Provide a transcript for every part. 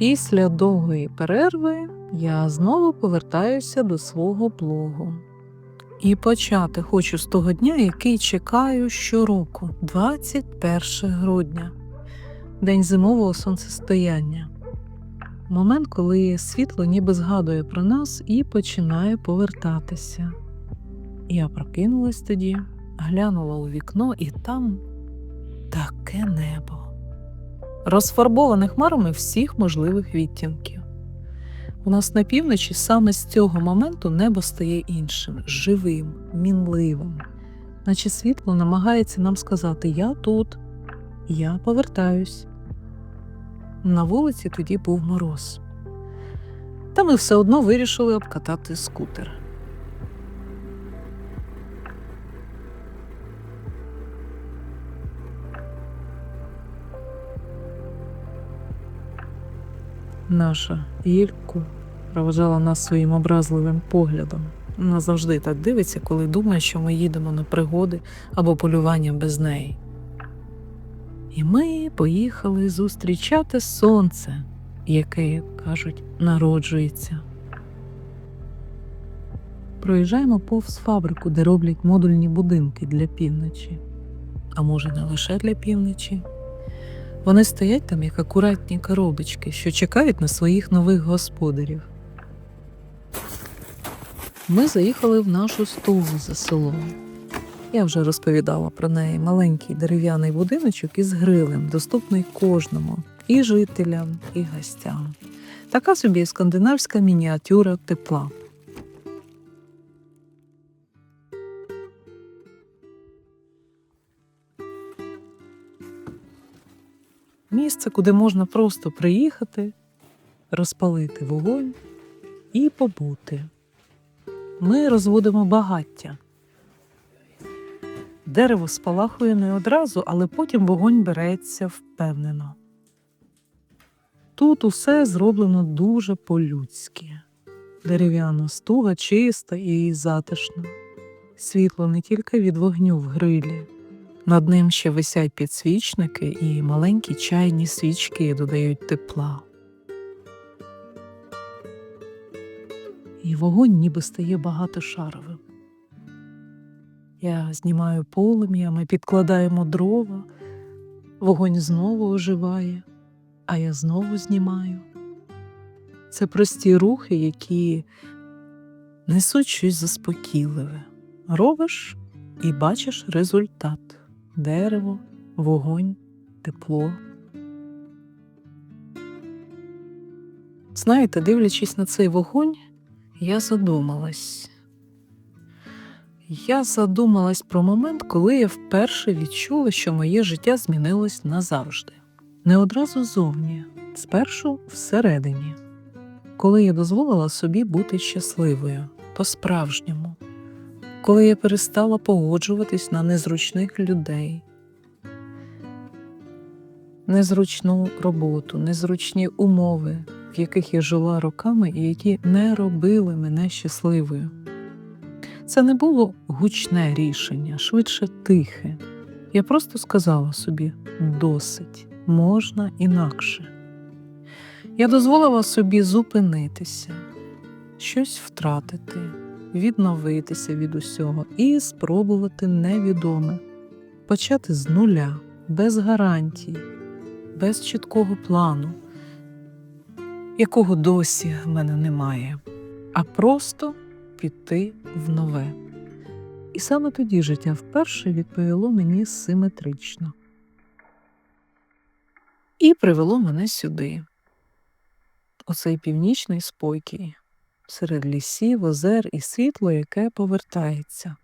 Після довгої перерви я знову повертаюся до свого блогу. І почати хочу з того дня, який чекаю щороку, 21 грудня, день зимового сонцестояння. Момент, коли світло ніби згадує про нас і починає повертатися. Я прокинулась тоді, глянула у вікно, і там таке небо, розфарбоване хмарами всіх можливих відтінків. У нас на півночі саме з цього моменту небо стає іншим, живим, мінливим, наче світло намагається нам сказати Я тут, я повертаюсь. На вулиці тоді був мороз. Та ми все одно вирішили обкатати скутер. Наша Єльку проважала нас своїм образливим поглядом. Вона завжди так дивиться, коли думає, що ми їдемо на пригоди або полювання без неї. І ми поїхали зустрічати сонце, яке, як кажуть, народжується. Проїжджаємо повз фабрику, де роблять модульні будинки для півночі. А може, не лише для півночі. Вони стоять там, як акуратні коробочки, що чекають на своїх нових господарів. Ми заїхали в нашу стугу за селом. Я вже розповідала про неї маленький дерев'яний будиночок із грилем, доступний кожному і жителям, і гостям. Така собі скандинавська мініатюра тепла. Місце, куди можна просто приїхати, розпалити вогонь і побути. Ми розводимо багаття. Дерево спалахує не одразу, але потім вогонь береться впевнено. Тут усе зроблено дуже по-людськи. Дерев'яна стуга чиста і затишна. Світло не тільки від вогню в грилі. Над ним ще висять підсвічники і маленькі чайні свічки додають тепла. І вогонь ніби стає багатошаровим. Я знімаю полум'я, ми підкладаємо дрова, вогонь знову оживає, а я знову знімаю. Це прості рухи, які несуть щось заспокійливе. Робиш і бачиш результат дерево, вогонь, тепло. Знаєте, дивлячись на цей вогонь, я задумалась. Я задумалась про момент, коли я вперше відчула, що моє життя змінилось назавжди. Не одразу зовні, спершу всередині, коли я дозволила собі бути щасливою по-справжньому, коли я перестала погоджуватись на незручних людей, незручну роботу, незручні умови, в яких я жила роками і які не робили мене щасливою. Це не було гучне рішення, швидше тихе. Я просто сказала собі досить, можна інакше. Я дозволила собі зупинитися, щось втратити, відновитися від усього і спробувати невідоме, почати з нуля, без гарантій, без чіткого плану, якого досі в мене немає, а просто піти в нове. І саме тоді життя вперше відповіло мені симетрично. І привело мене сюди, у цей північний спокій, серед лісів, озер і світло, яке повертається.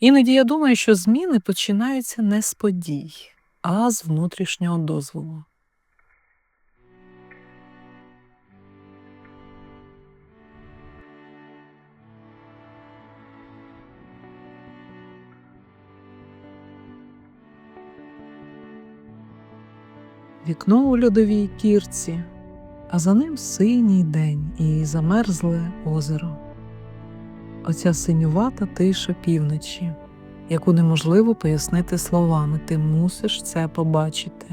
Іноді я думаю, що зміни починаються не з подій, а з внутрішнього дозволу. Вікно у льодовій кірці, а за ним синій день і замерзле озеро. Оця синювата тиша півночі, яку неможливо пояснити словами, ти мусиш це побачити.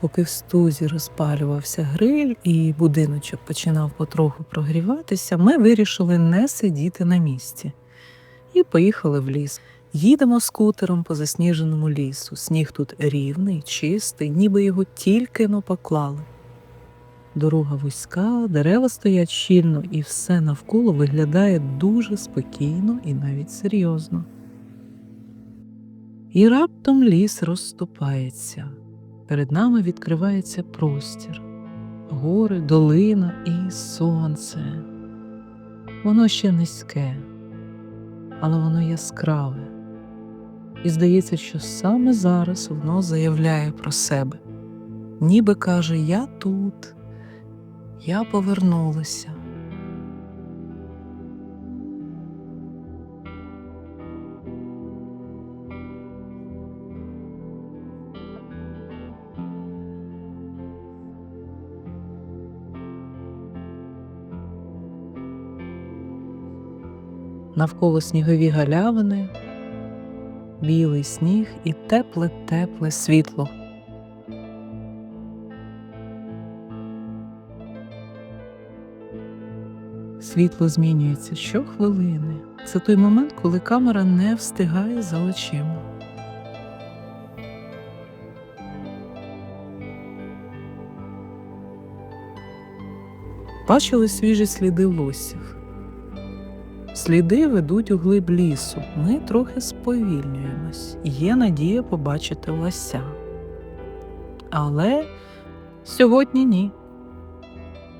Поки в стузі розпалювався гриль і будиночок починав потроху прогріватися, ми вирішили не сидіти на місці і поїхали в ліс. Їдемо скутером по засніженому лісу. Сніг тут рівний, чистий, ніби його тільки но поклали. Дорога вузька, дерева стоять щільно, і все навколо виглядає дуже спокійно і навіть серйозно. І раптом ліс розступається. Перед нами відкривається простір, гори, долина і сонце. Воно ще низьке, але воно яскраве. І здається, що саме зараз воно заявляє про себе, ніби каже: Я тут, я повернулася. Навколо снігові галявини, білий сніг і тепле-тепле світло. Світло змінюється щохвилини. Це той момент, коли камера не встигає за очима. Бачили свіжі сліди лосів. Сліди ведуть у глиб лісу. Ми трохи сповільнюємось. Є надія побачити лося. Але сьогодні ні.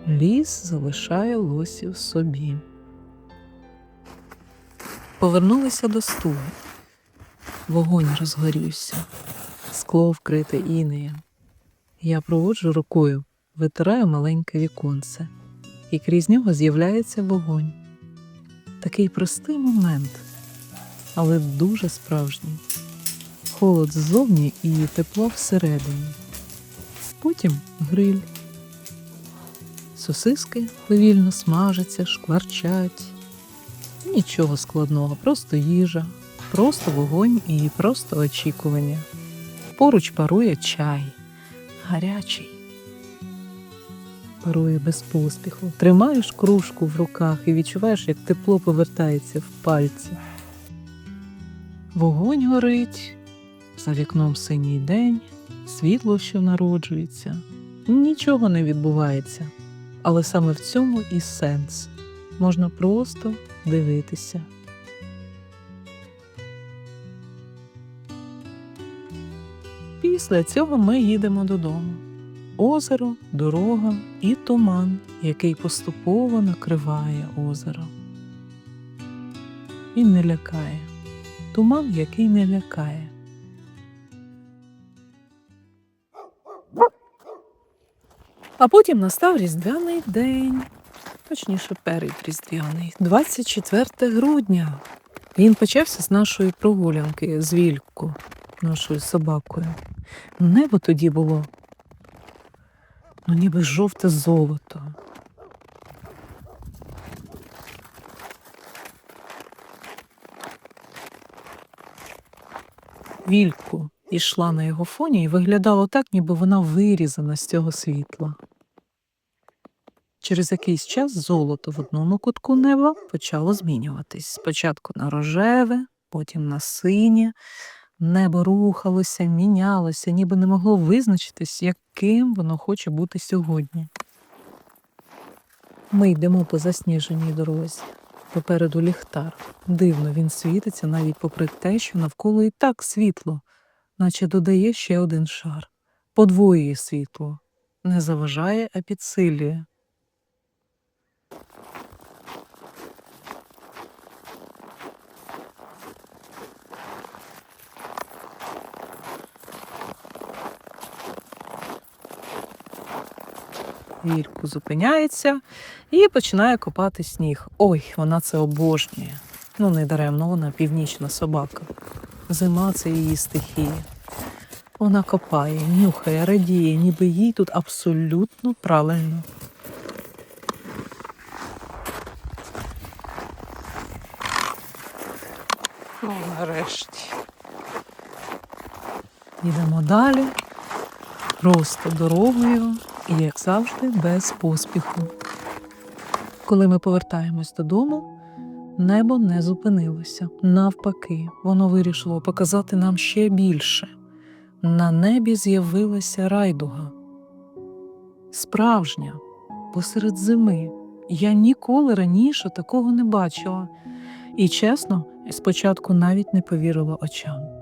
Ліс залишає лосів собі. Повернулися до стуги. Вогонь розгорівся, скло вкрите інеєм. Я проводжу рукою, витираю маленьке віконце, і крізь нього з'являється вогонь. Такий простий момент, але дуже справжній. Холод ззовні і тепло всередині. Потім гриль. Сосиски повільно смажаться, шкварчать. Нічого складного, просто їжа, просто вогонь і просто очікування. Поруч парує чай, гарячий. Парує без поспіху. Тримаєш кружку в руках і відчуваєш, як тепло повертається в пальці. Вогонь горить, за вікном синій день, світло, що народжується. Нічого не відбувається. Але саме в цьому і сенс. Можна просто дивитися. Після цього ми їдемо додому. Озеро, дорога і туман, який поступово накриває озеро. Він не лякає. Туман, який не лякає. А потім настав Різдвяний день, точніше, передріздвяний, 24 грудня. Він почався з нашої прогулянки з Вільку, нашою собакою. Небо тоді було, ну ніби жовте золото. Вільку ішла на його фоні і виглядало так, ніби вона вирізана з цього світла. Через якийсь час золото в одному кутку неба почало змінюватись. Спочатку на рожеве, потім на синє. Небо рухалося, мінялося, ніби не могло визначитись, яким воно хоче бути сьогодні. Ми йдемо по засніженій дорозі. Попереду ліхтар. Дивно, він світиться навіть попри те, що навколо і так світло, наче додає ще один шар, подвоює світло, не заважає, а підсилює. Вільку зупиняється і починає копати сніг. Ой, вона це обожнює. Ну, не даремно, вона північна собака. Зима це її стихія. Вона копає, нюхає, радіє, ніби їй тут абсолютно правильно. Ну, нарешті. Йдемо далі. просто дорогою і, як завжди, без поспіху. Коли ми повертаємось додому, небо не зупинилося. Навпаки, воно вирішило показати нам ще більше. На небі з'явилася райдуга. Справжня, посеред зими. Я ніколи раніше такого не бачила. І чесно, спочатку навіть не повірила очам.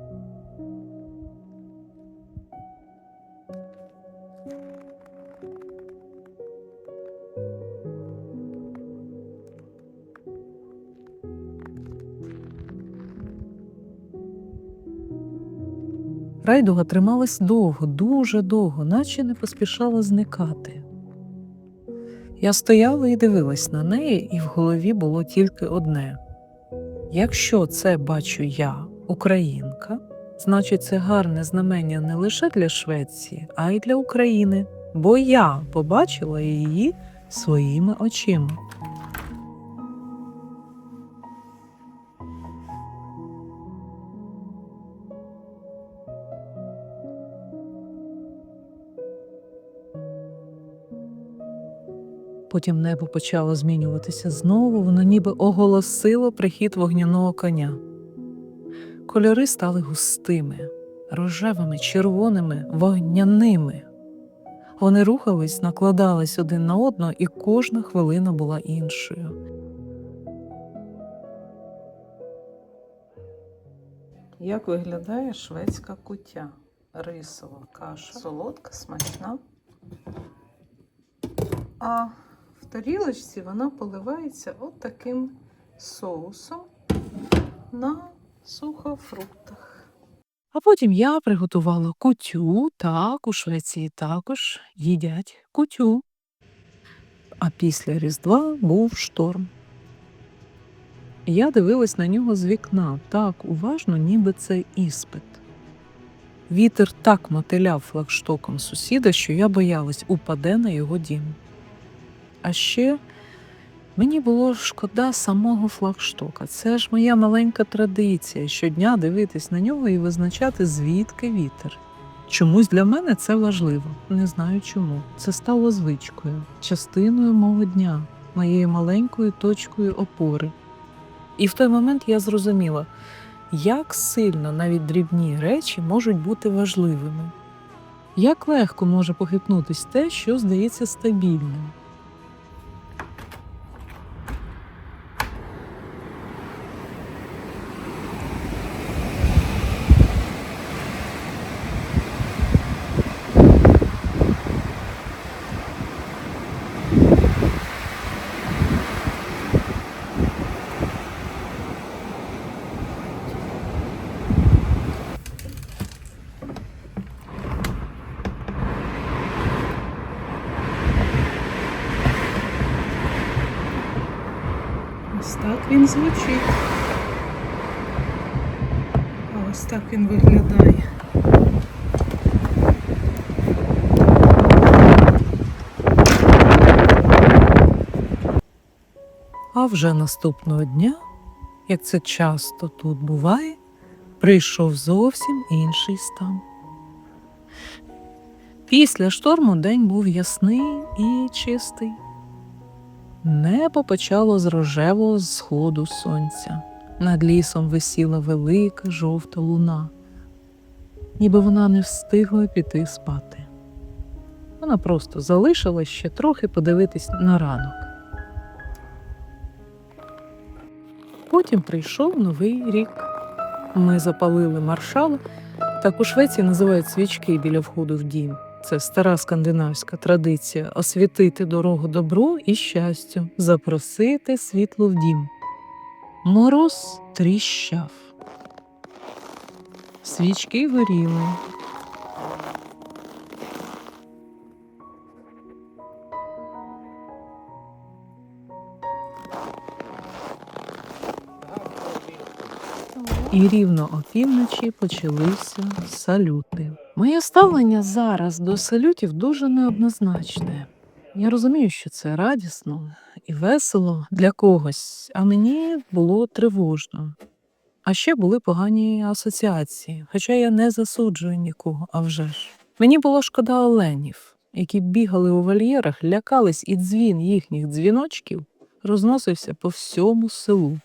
Райдуга трималась довго, дуже довго, наче не поспішала зникати. Я стояла і дивилась на неї, і в голові було тільки одне: якщо це бачу я, українка, значить це гарне знамення не лише для Швеції, а й для України, бо я побачила її своїми очима. Потім небо почало змінюватися знову, воно ніби оголосило прихід вогняного коня. Кольори стали густими, рожевими, червоними, вогняними. Вони рухались, накладались один на одного, і кожна хвилина була іншою. Як виглядає шведська куття? Рисова каша, солодка, смачна. А тарілочці вона поливається от таким соусом на сухофруктах. А потім я приготувала кутю. Так, у Швеції також їдять кутю. А після Різдва був шторм. Я дивилась на нього з вікна так уважно, ніби це іспит. Вітер так мотиляв флагштоком сусіда, що я боялась, упаде на його дім. А ще мені було шкода самого флагштока. Це ж моя маленька традиція щодня дивитись на нього і визначати, звідки вітер. Чомусь для мене це важливо, не знаю чому. Це стало звичкою, частиною мого дня, моєю маленькою точкою опори. І в той момент я зрозуміла, як сильно навіть дрібні речі можуть бути важливими. Як легко може похитнутись те, що здається стабільним. Ось так він звучить. Ось так він виглядає. А вже наступного дня, як це часто тут буває, прийшов зовсім інший стан. Після шторму день був ясний і чистий. Небо почало з рожевого сходу сонця. Над лісом висіла велика жовта луна, ніби вона не встигла піти спати. Вона просто залишилась ще трохи подивитись на ранок. Потім прийшов новий рік. Ми запалили маршал. Так у Швеції називають свічки біля входу в дім. Це стара скандинавська традиція освітити дорогу добру і щастю, запросити світло в дім. Мороз тріщав. Свічки горіли. І рівно опівночі почалися салюти. Моє ставлення зараз до салютів дуже неоднозначне. Я розумію, що це радісно і весело для когось, а мені було тривожно. А ще були погані асоціації, хоча я не засуджую нікого, а вже ж. Мені було шкода оленів, які бігали у вольєрах, лякались, і дзвін їхніх дзвіночків розносився по всьому селу.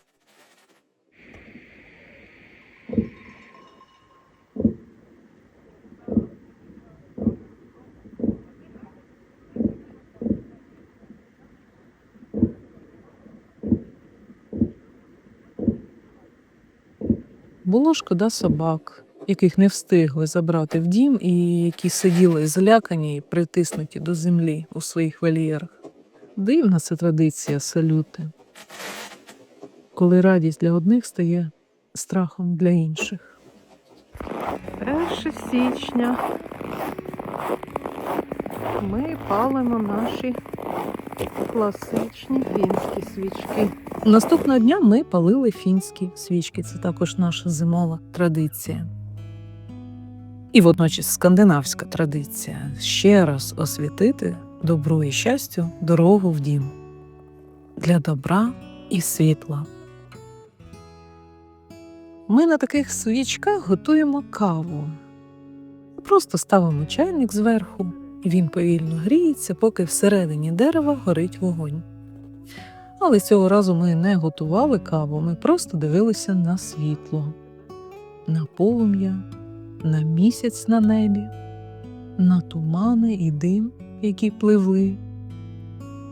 Було шкода собак, яких не встигли забрати в дім і які сиділи злякані і притиснуті до землі у своїх вольєрах. Дивна це традиція салюти, коли радість для одних стає страхом для інших. 1 січня ми палимо наші класичні фінські свічки. Наступного дня ми палили фінські свічки. Це також наша зимова традиція. І водночас скандинавська традиція ще раз освітити добру і щастю дорогу в дім для добра і світла. Ми на таких свічках готуємо каву. Просто ставимо чайник зверху, і він повільно гріється, поки всередині дерева горить вогонь. Але цього разу ми не готували каву, ми просто дивилися на світло, на полум'я, на місяць на небі, на тумани і дим, які пливли.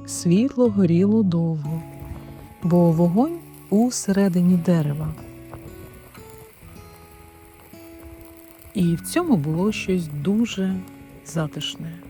Світло горіло довго, бо вогонь у середині дерева. І в цьому було щось дуже затишне.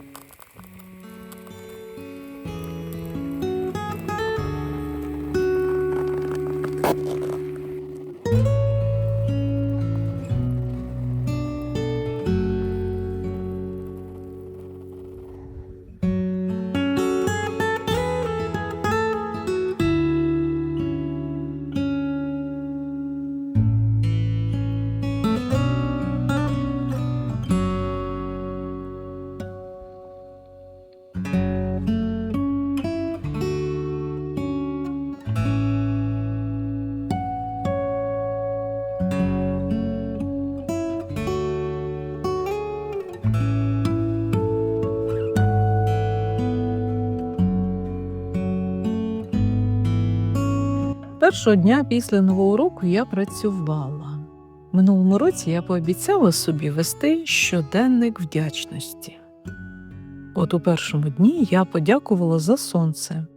Першого дня після нового року я працювала. Минулому році я пообіцяла собі вести щоденник вдячності. От у першому дні я подякувала за сонце,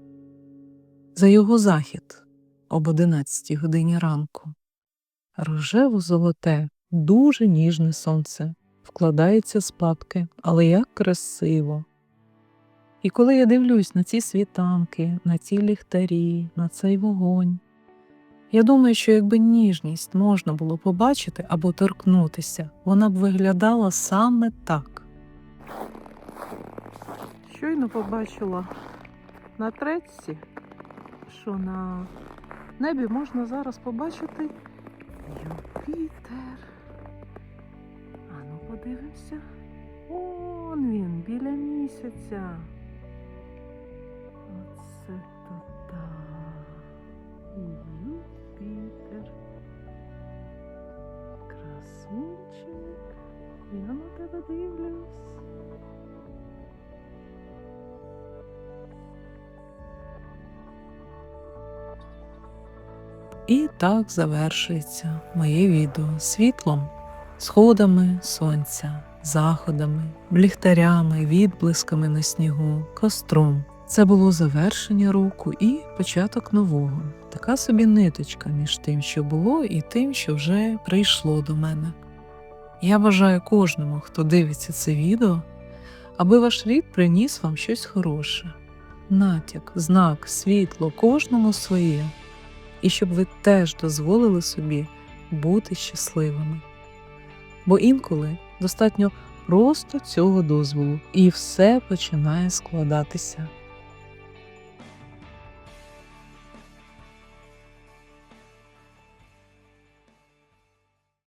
за його захід об 11 годині ранку. Рожево золоте, дуже ніжне сонце, вкладається спадки, але як красиво. І коли я дивлюсь на ці світанки, на ці ліхтарі, на цей вогонь, я думаю, що якби ніжність можна було побачити або торкнутися, вона б виглядала саме так. Щойно побачила на тречці, що на небі можна зараз побачити Юпітер. Ану, подивимося. Он він біля місяця. І так завершується моє відео світлом, сходами сонця, заходами, ліхтарями, відблисками на снігу, костром. Це було завершення року і початок нового. Така собі ниточка між тим, що було, і тим, що вже прийшло до мене. Я бажаю кожному, хто дивиться це відео, аби ваш рід приніс вам щось хороше, натяк, знак, світло, кожному своє, і щоб ви теж дозволили собі бути щасливими. Бо інколи достатньо просто цього дозволу, і все починає складатися